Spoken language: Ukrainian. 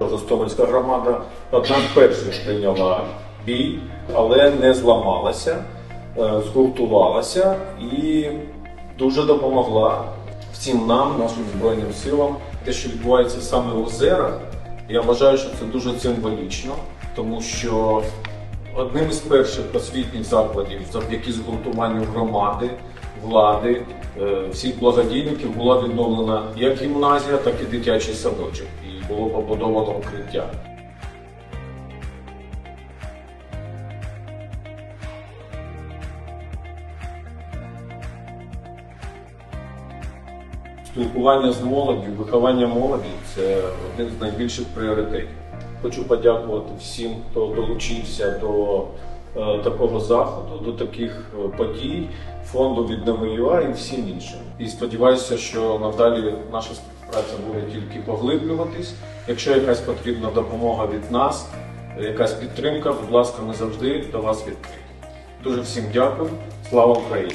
Жостомельська громада одна з перших прийняла бій, але не зламалася, е, згуртувалася і дуже допомогла всім нам, нашим збройним силам. Те, що відбувається саме в озерах, я вважаю, що це дуже символічно, тому що одним із перших освітніх закладів завдяки згуртуванню громади, влади, е, всіх благодійників була відновлена як гімназія, так і дитячий садочок. І було побудовано укриття. Спілкування з молоддю, виховання молоді це один з найбільших пріоритетів. Хочу подякувати всім, хто долучився до такого заходу, до таких е, подій, фонду «Віднови.ЮА» і всім іншим. І сподіваюся, що надалі наша співпраця буде тільки поглиблюватись. Якщо якась потрібна допомога від нас, якась підтримка, будь ласка, ми завжди до вас відкриті. Дуже всім дякую. Слава Україні!